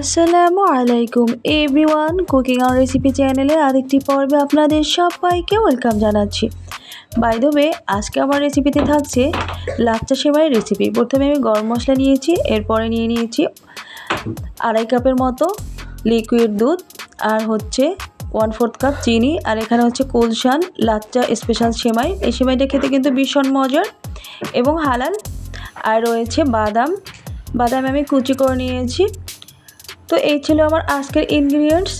আসসালামু আলাইকুম everyone cooking আর recipe চ্যানেলের আরেকটি পর্বে আপনাদের সবাইকে ওয়েলকাম জানাচ্ছি। বাই আজকে আমার রেসিপিতে থাকছে লাচ্চা সেমাইয়ের রেসিপি প্রথমে আমি গরম মশলা নিয়েছি, এরপরে নিয়ে নিয়েছি আড়াই কাপের মতো লিকুইড দুধ, আর হচ্ছে ওয়ান ফোর্থ কাপ চিনি, আর এখানে হচ্ছে কুলশান লাচ্চা স্পেশাল সেমাই। এই সেমাইটা খেতে কিন্তু ভীষণ মজার এবং হালাল। আর রয়েছে বাদাম। বাদাম আমি কুচি করে নিয়েছি। তো এই ছিল আমার আজকের ইনগ্রিডিয়েন্টস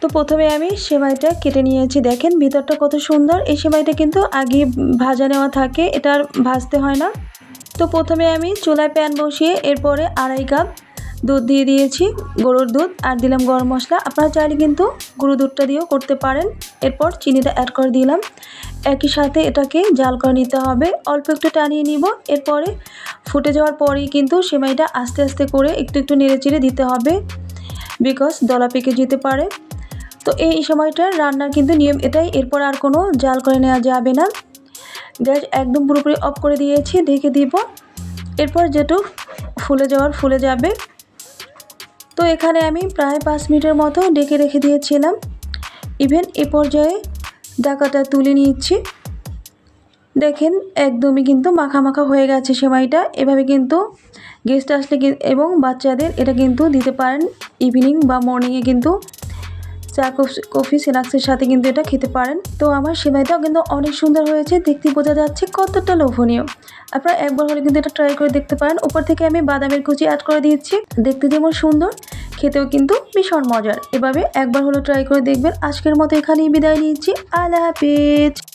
তো প্রথমে আমি সেমাইটা কেটে নিয়েছি। দেখেন, ভিতরটা কত সুন্দর। এই সেমাইটা কিন্তু আগে ভাজা নেওয়া থাকে, এটা আর ভাজতে হয় না। তো প্রথমে আমি চুলায় প্যান বসিয়ে এরপরে আড়াই কাপ দুধ দিয়ে দিয়েছি, গরুর দুধ, আর দিলাম গরম মশলা। আপনারা চাইলে কিন্তু গরুর দুধটা দিয়েও করতে পারেন। এরপর চিনিটা অ্যাড করে দিলাম। একই সাথে এটাকে জাল করে নিতে হবে। অল্প একটু টানিয়ে নিব। এরপরে ফুটে যাওয়ার পরেই কিন্তু সেমাইটা আস্তে আস্তে করে একটু একটু নেড়ে চেড়ে দিতে হবে বিকজ দলা পেকে যেতে পারে। তো এই সময়টার রান্নার কিন্তু নিয়ম এটাই, এরপর আর কোনো জাল করে নেওয়া যাবে না। গ্যাস একদম পুরোপুরি অফ করে দিয়েছি, ঢেকে দিব। এরপর যেটু ফুলে যাওয়ার ফুলে যাবে। তো এখানে আমি প্রায় পাঁচ মিনিটের মতো ডেকে রেখে দিয়েছিলাম। ইভেন এ পর্যায়ে ডাকাটা তুলে নিচ্ছি দেখেন, একদমই কিন্তু মাখা মাখা হয়ে গেছে সেমাইটা। এভাবে কিন্তু গেস্ট আসলে এবং বাচ্চাদের এটা কিন্তু দিতে পারেন ইভিনিং বা মর্নিংয়ে কিন্তু চা, কফি- কফি স্ন্যাক্সের সাথে কিন্তু এটা খেতে পারেন। তো আমার সেমাইটাও কিন্তু অনেক সুন্দর হয়েছে, দেখতে বোঝা যাচ্ছে কতটা লোভনীয়। আপনারা একবার হলে কিন্তু এটা ট্রাই করে দেখতে পারেন। উপর থেকে আমি বাদামের কুচি অ্যাড করে দিচ্ছি দেখতে যেমন সুন্দর, খেতেও কিন্তু ভীষণ মজার। এভাবে একবার হলো ট্রাই করে দেখবেন। আজকের মতো এখানেই বিদায় নিচ্ছি আল্লাহ হাফিজ।